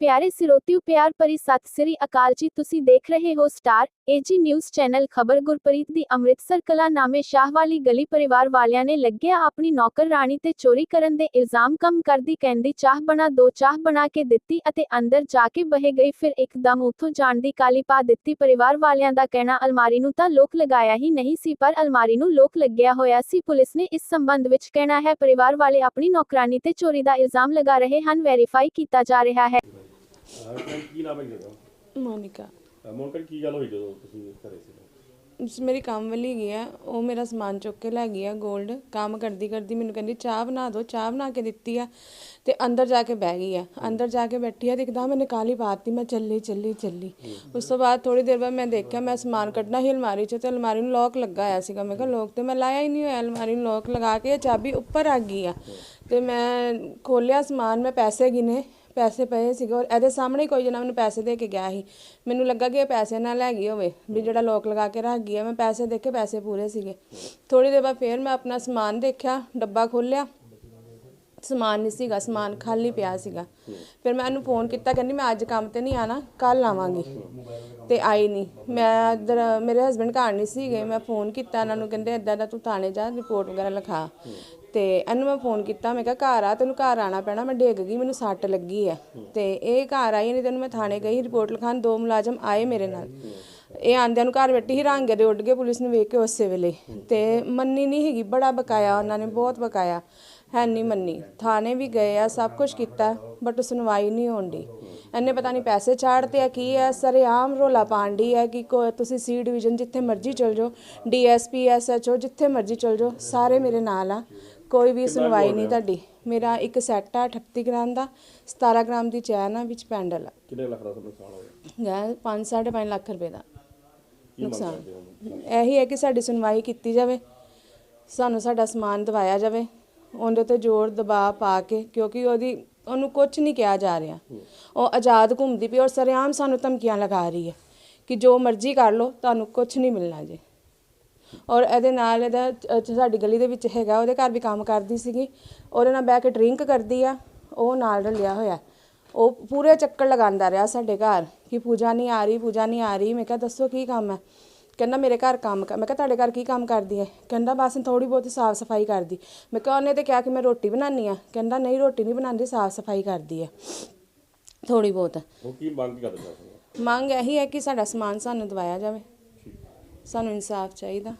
ਪਿਆਰੇ ਸਿਰੋਤਿਓ, ਪਿਆਰ ਭਰੀ ਸਤਿ ਸ੍ਰੀ ਅਕਾਲ ਜੀ। ਤੁਸੀਂ ਦੇਖ ਰਹੇ ਹੋ ਸਟਾਰ ਏਜੀ ਨਿਊਜ਼ ਚੈਨਲ। ਖਬਰ ਗੁਰਪ੍ਰੀਤ ਦੀ ਅੰਮ੍ਰਿਤਸਰ ਕਲਾ ਨਾਮੇ ਸ਼ਾਹ ਵਾਲੀ ਗਲੀ ਪਰਿਵਾਰ ਵਾਲਿਆਂ ਨੇ ਲੱਗਿਆ ਆਪਣੀ ਨੌਕਰ ਰਾਣੀ ਤੇ ਚੋਰੀ ਕਰਨ ਦੇ ਇਲਜ਼ਾਮ। ਕੰਮ ਕਰਦੀ ਕਹਿੰਦੀ, ਚਾਹ ਬਣਾ ਦੋ, ਚਾਹ ਬਣਾ ਕੇ ਦਿੱਤੀ ਅਤੇ ਅੰਦਰ ਜਾ ਕੇ ਬਹਿ ਗਈ। ਫਿਰ ਇੱਕਦਮ ਉੱਥੋਂ ਜਾਣ ਦੀ ਕਾਲੀ ਪਾ ਦਿੱਤੀ। ਪਰਿਵਾਰ ਵਾਲਿਆਂ ਦਾ ਕਹਿਣਾ, ਅਲਮਾਰੀ ਨੂੰ ਤਾਂ ਲੋਕ ਲਗਾਇਆ ਹੀ ਨਹੀਂ ਸੀ, ਪਰ ਅਲਮਾਰੀ ਨੂੰ ਲੋਕ ਲੱਗਿਆ ਹੋਇਆ ਸੀ। ਪੁਲਿਸ ਨੇ ਇਸ ਸੰਬੰਧ ਵਿੱਚ ਕਹਿਣਾ ਹੈ, ਪਰਿਵਾਰ ਵਾਲੇ ਆਪਣੀ ਨੌਕਰਾਨੀ ਤੇ ਚੋਰੀ ਦਾ ਇਲਜ਼ਾਮ ਲਗਾ ਰਹੇ ਹਨ। ਵੈਰੀਫਾਈ ਕੀਤਾ ਜਾ ਰਿਹਾ ਹੈ। ਹਾਂ ਕੀ ਨਾਮ ਹੈ ਮੋਨਿਕਾ। ਅਹ ਮੋਨਕਰ ਕੀ ਗੱਲ ਹੋਈ ਜਦੋਂ ਤੁਸੀਂ ਘਰੇ ਸੀ ਉਸ ਮੇਰੀ ਕੰਮ ਵਾਲੀ ਗਈ ਆ ਉਹ ਮੇਰਾ ਸਮਾਨ ਚੁੱਕ ਕੇ ਲੈ ਗਈ ਆ 골ਡ ਕੰਮ ਕਰਦੀ ਕਰਦੀ ਮੈਨੂੰ ਕਹਿੰਦੀ ਚਾਹ ਬਣਾ ਦਿਓ ਚਾਹ ਬਣਾ ਕੇ ਦਿੱਤੀ ਆ ਤੇ ਅੰਦਰ ਜਾ ਕੇ ਬਹਿ ਗਈ ਆ। ਅੰਦਰ ਜਾ ਕੇ ਬੈਠੀ ਆ ਇੱਕਦਮ ਮੈंने ਕਾਲੀ ਪਾਤੀ ਮੈਂ ਚੱਲੀ ਚੱਲੀ ਚੱਲੀ। ਉਸ ਤੋਂ ਬਾਅਦ ਥੋੜੀ ਦੇਰ ਬਾਅਦ ਮੈਂ ਦੇਖਿਆ ਮੈਂ ਸਮਾਨ ਕੱਢਣਾ ਸੀ ਅਲਮਾਰੀ 'ਚ ਤੇ ਅਲਮਾਰੀ ਨੂੰ ਲੋਕ ਲੱਗਾ ਹੋਇਆ ਸੀਗਾ। ਮੈਂ ਕਿਹਾ ਲੋਕ ਤੇ ਮੈਂ ਲਾਇਆ ਹੀ ਨਹੀਂ ਹੋਇਆ ਅਲਮਾਰੀ ਨੂੰ ਲੋਕ ਲਗਾ ਕੇ ਚਾਬੀ ਉੱਪਰ ਆ ਗਈ ਆ। ਤੇ ਮੈਂ ਖੋਲਿਆ ਸਮਾਨ ਮੈਂ ਪੈਸੇ ਗਿਨੇ ਪੈਸੇ ਪਏ ਸੀਗੇ ਔਰ ਇਹਦੇ ਸਾਹਮਣੇ ਕੋਈ ਜਣਾ ਮੈਨੂੰ ਪੈਸੇ ਦੇ ਕੇ ਗਿਆ ਸੀ। ਮੈਨੂੰ ਲੱਗਾ ਕਿ ਇਹ ਪੈਸੇ ਨਾ ਲੈ ਗਈ ਹੋਵੇ, ਵੀ ਜਿਹੜਾ ਲੋਕ ਲਗਾ ਕੇ ਰੱਖ ਗਈ ਆ, ਮੈਂ ਪੈਸੇ ਦੇਖੇ ਪੈਸੇ ਪੂਰੇ ਸੀਗੇ। ਥੋੜੀ ਦੇਰ ਬਾਅਦ ਫੇਰ ਮੈਂ ਆਪਣਾ ਸਮਾਨ ਦੇਖਿਆ, ਡੱਬਾ ਖੋਲ੍ਹਿਆ। ਸਮਾਨ ਨਹੀਂ ਸੀਗਾ, ਸਮਾਨ ਖਾਲੀ ਪਿਆ ਸੀਗਾ। ਫਿਰ ਮੈਂ ਇਹਨੂੰ ਫੋਨ ਕੀਤਾ, ਕਹਿੰਦੀ ਮੈਂ ਅੱਜ ਕੰਮ ਤੇ ਨਹੀਂ ਆਣਾ ਕੱਲ ਆਵਾਂਗੀ। ਤੇ ਆਈ ਨਹੀਂ। ਮੈਂ ਇੱਧਰ, ਮੇਰੇ ਹਸਬੰਡ ਘਰ ਨਹੀਂ ਸੀਗੇ, ਮੈਂ ਫੋਨ ਕੀਤਾ ਇਹਨਾਂ ਨੂੰ, ਕਹਿੰਦੇ ਇਦਾਂ ਦਾ ਤੂੰ ਥਾਣੇ ਜਾ ਰਿਪੋਰਟ ਵਗੈਰਾ ਲਿਖਾ। ਤੇ ਇਹਨੂੰ ਮੈਂ ਫੋਨ ਕੀਤਾ, ਮੈਂ ਕਿਹਾ ਘਰ ਆ, ਤੈਨੂੰ ਘਰ ਆਣਾ ਪੈਣਾ, ਮੈਂ ਡਿੱਗ ਗਈ, ਮੈਨੂੰ ਸੱਟ ਲੱਗੀ ਹੈ ਤੇ ਇਹ ਘਰ ਆਈ ਨਹੀਂ ਤੈਨੂੰ ਮੈਂ ਥਾਣੇ ਗਈ ਰਿਪੋਰਟ ਲਿਖਾਣ ਦੋ ਮੁਲਾਜ਼ਮ ਆਏ ਮੇਰੇ ਨਾਲ। ਇਹ ਆਂਦਿਆਂ ਨੂੰ ਘਰ ਬੈਠੀ ਹੀ ਰਾਂਗੇ ਦੇ ਉੱਡ ਗਏ, ਪੁਲਿਸ ਨੂੰ ਵੇਖ ਕੇ ਉਸੇ ਵੇਲੇ। ਤੇ ਮੰਨੀ ਨਹੀਂ ਹੈਗੀ ਬੜਾ ਬਕਾਇਆ ਉਹਨਾਂ ਨੇ, ਬਹੁਤ ਬਕਾਇਆ। ਹੈ ਨਹੀਂ ਮੰਨੀ। ਥਾਣੇ ਵੀ ਗਏ ਆ ਸਭ ਕੁਝ ਕੀਤਾ ਬਟ ਸੁਣਵਾਈ ਨਹੀਂ ਹੋਣੀ ਇਹਨੇ ਪਤਾ ਨਹੀਂ ਪੈਸੇ ਚਾੜਤੇ ਆ ਕੀ ਹੈ ਸਰੇਆਮ ਰੋਲਾ ਪਾਂਡੀ ਹੈ ਕਿ ਕੋ- ਤੁਸੀਂ ਸੀ ਡਿਵੀਜ਼ਨ ਜਿੱਥੇ ਮਰਜ਼ੀ ਚਲ ਜਾਓ ਡੀਐਸਪੀ ਐਸਐਚਓ ਜਿੱਥੇ ਮਰਜ਼ੀ ਚਲ ਜਾਓ ਸਾਰੇ ਮੇਰੇ ਨਾਲ ਆ। ਕੋਈ ਵੀ ਸੁਣਵਾਈ ਨਹੀਂ ਤੁਹਾਡੀ। ਮੇਰਾ ਇੱਕ ਸੈੱਟ ਆ 38 ਗ੍ਰਾਮ ਦਾ 17 ਗ੍ਰਾਮ ਦੀ ਚੈਨ ਆ ਵਿੱਚ ਪੈਂਡਲ ਆ। ਕਿੰਨੇ ਲੱਖ ਦਾ ਤੁਹਾਨੂੰ ਨੁਕਸਾਨ ਹੈ 5.5 ਲੱਖ ਰੁਪਏ ਦਾ। ਨੁਕਸਾਨ। ਇਹੀ ਹੈ ਕਿ ਸਾਡੀ ਸੁਣਵਾਈ ਕੀਤੀ ਜਾਵੇ ਸਾਨੂੰ ਸਾਡਾ ਸਮਾਨ ਦਿਵਾਇਆ ਜਾਵੇ ਉਹਦੇ ਤੇ ਜ਼ੋਰ ਦਬਾਅ ਪਾ ਕੇ, ਕਿਉਂਕਿ ਉਹਦੀ, ਉਹਨੂੰ ਕੁਝ ਨਹੀਂ ਕਿਹਾ ਜਾ ਰਿਹਾ। ਉਹ ਆਜ਼ਾਦ ਘੁੰਮਦੀ ਪਈ ਔਰ ਸਰੇਆਮ ਸਾਨੂੰ ਧਮਕੀਆਂ ਲਗਾ ਰਹੀ ਹੈ ਕਿ ਜੋ ਮਰਜ਼ੀ ਕਰ ਲਓ, ਤੁਹਾਨੂੰ ਕੁਝ ਨਹੀਂ ਮਿਲਣਾ ਜੇ। ਔਰ ਇਹਦੇ ਨਾਲ ਇਹਦਾ ਸਾਡੀ ਗਲੀ ਦੇ ਵਿੱਚ ਹੈਗਾ, ਉਹਦੇ ਘਰ ਵੀ ਕੰਮ ਕਰਦੀ ਸੀਗੀ। ਉਹਦੇ ਨਾਲ ਬਹਿ ਕੇ ਡਰਿੰਕ ਕਰਦੀ ਆ, ਉਹ ਨਾਲ ਰਲਿਆ ਹੋਇਆ। ਉਹ ਪੂਰੇ ਚੱਕਰ ਲਗਾਉਂਦਾ ਰਿਹਾ ਸਾਡੇ ਘਰ ਕਿ ਪੂਜਾ ਨਹੀਂ ਆ ਰਹੀ, ਪੂਜਾ ਨਹੀਂ ਆ ਰਹੀ। ਮੈਂ ਕਿਹਾ, ਦੱਸੋ ਕੀ ਕੰਮ ਹੈ? ਕਹਿੰਦਾ ਮੇਰੇ ਘਰ ਕੰਮ ਕਰ ਮੈਂ ਕਿਹਾ ਤੁਹਾਡੇ ਘਰ ਕੀ ਕੰਮ ਕਰਦੀ ਹੈ ਕਹਿੰਦਾ ਬਸ ਥੋੜੀ ਬਹੁਤੀ ਸਾਫ਼ ਸਫ਼ਾਈ ਕਰਦੀ। ਮੈਂ ਕਿਹਾ ਉਹਨੇ ਤੇ ਕਿਹਾ ਕਿ ਮੈਂ ਰੋਟੀ ਬਣਾਉਣੀ ਆ। ਕਹਿੰਦਾ ਨਹੀਂ ਰੋਟੀ ਨਹੀਂ ਬਣਾਉਂਦੀ ਸਾਫ਼ ਸਫ਼ਾਈ ਕਰਦੀ ਹੈ ਥੋੜੀ ਬਹੁਤ। ਉਹ ਕੀ ਮੰਗ ਕਰਦੇ ਮੰਗ ਇਹੀ ਹੈ ਕਿ ਸਾਡਾ ਸਮਾਨ ਸਾਨੂੰ ਦਵਾਇਆ ਜਾਵੇ। ਸਾਨੂੰ ਇਨਸਾਫ ਚਾਹੀਦਾ।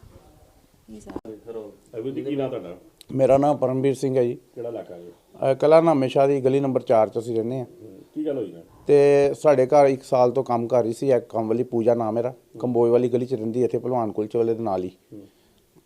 ਇਨਸਾਫ। ਅਭੀ ਜੀ ਕੀ ਨਾਮ ਤੁਹਾਡਾ? ਮੇਰਾ ਨਾਮ ਪਰਮਵੀਰ ਸਿੰਘ ਹੈ ਜੀ। ਕਿਹੜਾ ਇਲਾਕਾ ਹੈ ਕਲਾ ਨਾਮੇ ਸ਼ਾਹ ਦੀ ਗਲੀ ਨੰਬਰ 4 ਚ ਅਸੀਂ ਰਹਿੰਦੇ ਆ। ਕੀ ਗੱਲ ਹੋਈ ਨਾ ਤੇ ਸਾਡੇ ਘਰ 1 ਸਾਲ ਤੋਂ ਕੰਮ ਕਰ ਰਹੀ ਸੀ ਇੱਕ ਕੰਮ ਵਾਲੀ ਪੂਜਾ ਨਾਮ ਮੇਰਾ ਕੰਬੋਏ ਵਾਲੀ ਗਲੀ ਚ ਰਹਿੰਦੀ ਇੱਥੇ ਭਲਵਾਨ ਕੁਲਚੇ ਵਾਲੇ ਦੇ ਨਾਲ ਹੀ।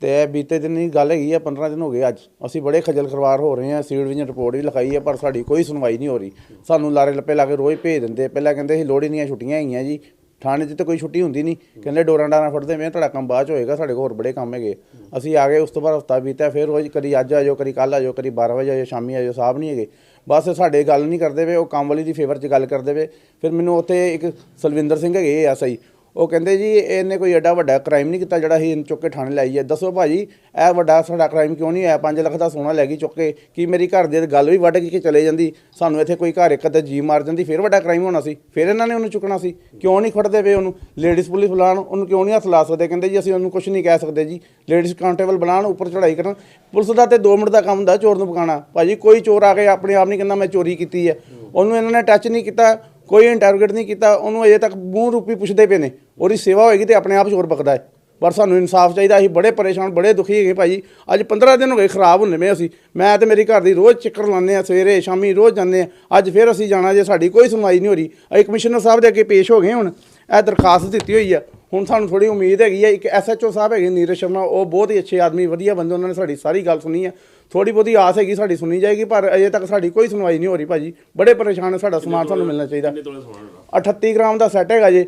ਤੇ ਇਹ ਬੀਤੇ ਦਿਨ ਦੀ ਗੱਲ ਹੈਗੀ ਆ 15 ਦਿਨ ਹੋ ਗਏ ਅੱਜ। ਅਸੀਂ ਬੜੇ ਖਜਲ ਖਰਵਾਰ ਹੋ ਰਹੇ ਆ ਸੀਡ ਵਿੱਚ ਰਿਪੋਰਟ ਵੀ ਲਿਖਾਈ ਹੈ ਪਰ ਸਾਡੀ ਕੋਈ ਸੁਣਵਾਈ ਨਹੀਂ ਹੋ ਰਹੀ। ਸਾਨੂੰ ਲਾਰੇ ਲੱਪੇ ਲਾ ਕੇ ਰੋਜ਼ ਭੇਜ ਦਿੰਦੇ ਪਹਿਲਾਂ ਕਹਿੰਦੇ ਸੀ ਲੋਹੜੀ ਦੀਆਂ ਛੁੱਟੀਆਂ ਹੈਗੀਆਂ ਜੀ ਥਾਣੇ 'ਚ ਤਾਂ ਕੋਈ ਛੁੱਟੀ ਹੁੰਦੀ ਨਹੀਂ। ਕਹਿੰਦੇ ਡੋਰਾਂ ਡਾਰਾਂ ਫੜਦੇ ਮੈਂ ਤੁਹਾਡਾ ਕੰਮ ਬਾਅਦ ਚ ਹੋਏਗਾ, ਸਾਡੇ ਕੋਲ ਹੋਰ ਬੜੇ ਕੰਮ ਹੈਗੇ। ਅਸੀਂ ਆ ਗਏ, ਉਸ ਤੋਂ ਬਾਅਦ ਹਫਤਾ ਬੀਤਿਆ, ਫਿਰ ਰੋਜ਼ ਕਦੀ ਅੱਜ ਆ ਜਾਓ, ਕਦੀ ਕੱਲ ਆ ਜਾਓ, ਕਦੀ 12 ਵਜੇ ਆ ਜਾਓ, ਸ਼ਾਮੀ ਆ ਜਾਓ ਸਾਹਿਬ ਨਹੀਂ ਹੈਗੇ। ਬਸ ਸਾਡੇ ਗੱਲ ਨਹੀਂ ਕਰਦੇ ਵੇ ਉਹ ਕੰਮ ਵਾਲੀ ਦੀ ਫੇਵਰ 'ਚ ਗੱਲ ਕਰਦੇ ਵੇ ਫਿਰ ਮੈਨੂੰ ਉੱਥੇ ਇੱਕ ਸਲਵਿੰਦਰ ਸਿੰਘ ਹੈਗੇ ਆ ਸਹੀ ਉਹ ਕਹਿੰਦੇ ਜੀ, ਇਹਨੇ ਕੋਈ ਐਡਾ ਵੱਡਾ ਕ੍ਰਾਈਮ ਨਹੀਂ ਕੀਤਾ ਜਿਹੜਾ ਅਸੀਂ ਇਹਨੂੰ ਚੁੱਕ ਕੇ ਥਾਣੇ ਲਾਈ ਹੈ ਦੱਸੋ ਭਾਜੀ, ਇਹ ਵੱਡਾ ਸਾਡਾ ਕ੍ਰਾਈਮ ਕਿਉਂ ਨਹੀਂ ਹੈ 5 ਲੱਖ ਦਾ ਸੋਨਾ ਲੈ ਗਈ ਚੁੱਕ ਕੇ। ਕੀ ਮੇਰੀ ਘਰ ਦੇ ਗੱਲ ਵੀ ਵੱਢ ਕੇ ਚਲੇ ਜਾਂਦੀ? ਸਾਨੂੰ ਇੱਥੇ ਕੋਈ ਘਰ ਇੱਕ ਅੱਧਾ ਜੀ ਮਾਰ ਜਾਂਦੀ ਫਿਰ ਵੱਡਾ ਕ੍ਰਾਈਮ ਹੋਣਾ ਸੀ। ਫਿਰ ਇਹਨਾਂ ਨੇ ਉਹਨੂੰ ਚੁੱਕਣਾ ਸੀ। ਕਿਉਂ ਨਹੀਂ ਖੜਦੇ ਪਏ ਉਹਨੂੰ? ਲੇਡੀਜ਼ ਪੁਲਿਸ ਬੁਲਾਉਣ, ਉਹਨੂੰ ਕਿਉਂ ਨਹੀਂ ਹੱਥ ਲਾ ਸਕਦੇ? ਕਹਿੰਦੇ ਜੀ, ਅਸੀਂ ਉਹਨੂੰ ਕੁਝ ਨਹੀਂ ਕਹਿ ਸਕਦੇ ਜੀ। ਲੇਡੀਜ਼ ਕਾਂਸਟੇਬਲ ਬਣਾਉਣ ਉੱਪਰ ਚੜਾਈ ਕਰਨ। ਪੁਲਿਸ ਦਾ ਤੇ 2 ਮਿੰਟ ਦਾ ਕੰਮ ਹੁੰਦਾ ਚੋਰ ਨੂੰ ਪਕਾਣਾ ਭਾਜੀ, ਕੋਈ ਚੋਰ ਆ ਕੇ ਆਪਣੇ ਆਪ ਨਹੀਂ ਕਹਿੰਦਾ ਮੈਂ ਚੋਰੀ ਕੀਤੀ ਹੈ। ਉਹਨੂੰ ਇਹਨਾਂ ਨੇ ਟੱਚ ਨਹੀਂ ਕੀਤਾ। ਕੋਈ ਇੰਟਰੋਗੇਟ ਨਹੀਂ ਕੀਤਾ, ਉਹਨੂੰ ਅਜੇ ਤੱਕ ਮੂੰਹ ਰੂਪੀ ਪੁੱਛਦੇ ਪਏ ਨੇ। ਉਹਦੀ ਸੇਵਾ ਹੋਏਗੀ ਤੇ ਆਪਣੇ ਆਪ ਚੋਰ ਬਕਦਾ ਹੈ। ਪਰ ਸਾਨੂੰ ਇਨਸਾਫ ਚਾਹੀਦਾ, ਅਸੀਂ ਬੜੇ ਪਰੇਸ਼ਾਨ, ਬੜੇ ਦੁਖੀ ਹੈਗੇ ਭਾਜੀ। ਅੱਜ 15 ਦਿਨ ਹੋ ਗਏ ਖਰਾਬ ਹੁੰਨੇ ਮੈਂ ਅਸੀਂ। ਮੈਂ ਤੇ ਮੇਰੀ ਘਰ ਦੀ ਰੋਜ਼ ਚੱਕਰ ਲਾਉਂਦੇ ਆ ਸਵੇਰੇ, ਸ਼ਾਮੀ ਰੋਜ਼ ਜਾਂਦੇ ਆ ਅੱਜ ਫਿਰ ਅਸੀਂ ਜਾਣਾ ਜੇ ਸਾਡੀ ਕੋਈ ਸੁਣਵਾਈ ਨਹੀਂ ਹੋ ਰਹੀ। ਅਸੀਂ ਕਮਿਸ਼ਨਰ ਸਾਹਿਬ ਦੇ ਅੱਗੇ ਪੇਸ਼ ਹੋ ਗਏ ਹੁਣ। ਇਹ ਦਰਖਾਸਤ ਦਿੱਤੀ ਹੋਈ ਆ। ਹੁਣ ਸਾਨੂੰ ਥੋੜੀ ਉਮੀਦ ਹੈਗੀ ਆ ਇੱਕ ਐਸਐਚਓ ਸਾਹਿਬ ਹੈਗੇ ਨੀਰਜ ਸ਼ਰਮਾ ਉਹ ਬਹੁਤ ਹੀ ਅੱਛੇ ਆਦਮੀ ਵਧੀਆ ਬੰਦੇ ਉਹਨਾਂ ਨੇ ਸਾਡੀ ਸਾਰੀ ਗੱਲ ਸੁਣੀ ਆ। ਥੋੜੀ ਬਹੁਤੀ ਆਸ ਹੈਗੀ ਸਾਡੀ ਸੁਣੀ ਜਾਏਗੀ ਪਰ ਅਜੇ ਤੱਕ ਸਾਡੀ ਕੋਈ ਸੁਣਵਾਈ ਨਹੀਂ ਹੋ ਰਹੀ ਭਾਜੀ। ਬੜੇ ਪਰੇਸ਼ਾਨ ਆ ਸਾਡਾ ਸਮਾਨ ਸਾਨੂੰ ਮਿਲਣਾ ਚਾਹੀਦਾ। ਕਿੰਨੇ ਤੋਲੇ ਸੋਨਾ ਹੋਣਾ? 38 ਗ੍ਰਾਮ ਦਾ ਸੈੱਟ ਹੈਗਾ ਜੇ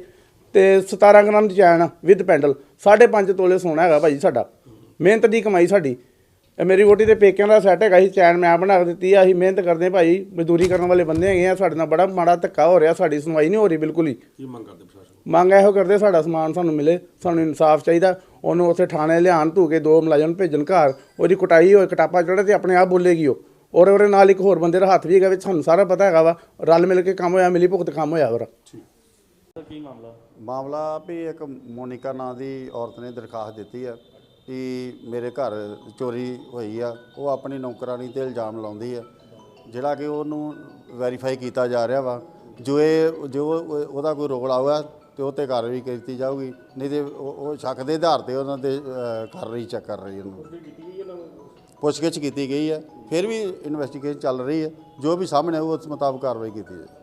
ਤੇ 17 ਗ੍ਰਾਮ ਦੀ ਚੈਨ ਵਿਦ ਪੈਂਡਲ। 5.5 ਤੋਲੇ ਸੋਨਾ ਹੈਗਾ ਭਾਜੀ ਸਾਡਾ। ਮਿਹਨਤ ਦੀ ਕਮਾਈ ਸਾਡੀ। ਇਹ ਮੇਰੀ ਵੋਟੀ ਦੇ ਪੇਕਿਆਂ ਦਾ ਸੈੱਟ ਹੈਗਾ ਸੀ ਚੈਨ ਮੈਂ ਬਣਾ ਕੇ ਦਿੱਤੀ ਆ ਅਸੀਂ ਮਿਹਨਤ ਕਰਦੇ ਭਾਈ ਮਜ਼ਦੂਰੀ ਕਰਨ ਵਾਲੇ ਬੰਦੇ ਹੈਗੇ ਆ ਸਾਡੇ ਨਾਲ ਬੜਾ ਮਾੜਾ ਧੱਕਾ ਹੋ ਰਿਹਾ ਸਾਡੀ ਸੁਣਵਾਈ ਨਹੀਂ ਹੋ ਰਹੀ ਬਿਲਕੁਲ ਹੀ। ਕੀ ਮੰਗ ਕਰਦੇ ਪ੍ਰਸ਼ਾਸਨ ਮੰਗ ਇਹੋ ਕਰਦੇ ਸਾਡਾ ਸਮਾਨ ਸਾਨੂੰ ਮਿਲੇ ਸਾਨੂੰ ਇਨਸਾਫ ਚਾਹੀਦਾ ਉਹਨੂੰ ਉੱਥੇ ਥਾਣੇ ਲਿਆਣ ਧੂ ਕੇ ਦੋ ਮੁਲਾਜ਼ਮ ਭੇਜਣ ਘਰ ਉਹਦੀ ਕੁਟਾਈ ਹੋਏ ਕਟਾਪਾ ਚੜ੍ਹੇ ਤੇ ਆਪਣੇ ਆਪ ਬੋਲੇਗੀ ਉਹ। ਔਰ ਉਹਦੇ ਨਾਲ ਇੱਕ ਹੋਰ ਬੰਦੇ ਦਾ ਹੱਥ ਵੀ ਹੈਗਾ ਵਿੱਚ ਸਾਨੂੰ ਸਾਰਾ ਪਤਾ ਹੈਗਾ ਵਾ ਰਲ ਮਿਲ ਕੇ ਕੰਮ ਹੋਇਆ ਮਿਲੀ ਭੁਗਤ ਕੰਮ ਹੋਇਆ ਹੋਰ ਕੀ ਮਾਮਲਾ? ਮਾਮਲਾ ਵੀ ਇੱਕ ਮੋਨਿਕਾ ਨਾਂ ਦੀ ਔਰਤ ਨੇ ਦਰਖਾਸਤ ਦਿੱਤੀ ਹੈ ਕਿ ਮੇਰੇ ਘਰ ਚੋਰੀ ਹੋਈ ਆ, ਉਹ ਆਪਣੀ ਨੌਕਰਾਨੀ ਤੇ ਇਲਜ਼ਾਮ ਲਾਉਂਦੀ ਆ, ਜਿਹੜਾ ਕਿ ਉਹਨੂੰ ਵੈਰੀਫਾਈ ਕੀਤਾ ਜਾ ਰਿਹਾ ਵਾ, ਜੋ ਇਹ, ਜੋ ਉਹਦਾ ਕੋਈ ਰੋਲ ਆਊਗਾ ਤੇ ਉਹ ਤੇ ਕਾਰਵਾਈ ਕੀਤੀ ਜਾਊਗੀ, ਨਹੀਂ ਤੇ ਉਹ ਸ਼ੱਕ ਦੇ ਆਧਾਰ ਤੇ ਉਹਨਾਂ ਤੇ ਕਰ ਰਹੀ ਚੈੱਕ ਕਰ ਰਹੀ ਉਹਨੂੰ। ਪੁੱਛਗਿੱਛ ਕੀਤੀ ਗਈ ਹੈ ਫਿਰ ਵੀ ਇਨਵੈਸਟੀਗੇਸ਼ਨ ਚੱਲ ਰਹੀ ਹੈ ਜੋ ਵੀ ਸਾਹਮਣੇ ਆਊ, ਉਸ ਮੁਤਾਬਕ ਕਾਰਵਾਈ ਕੀਤੀ ਜਾਏ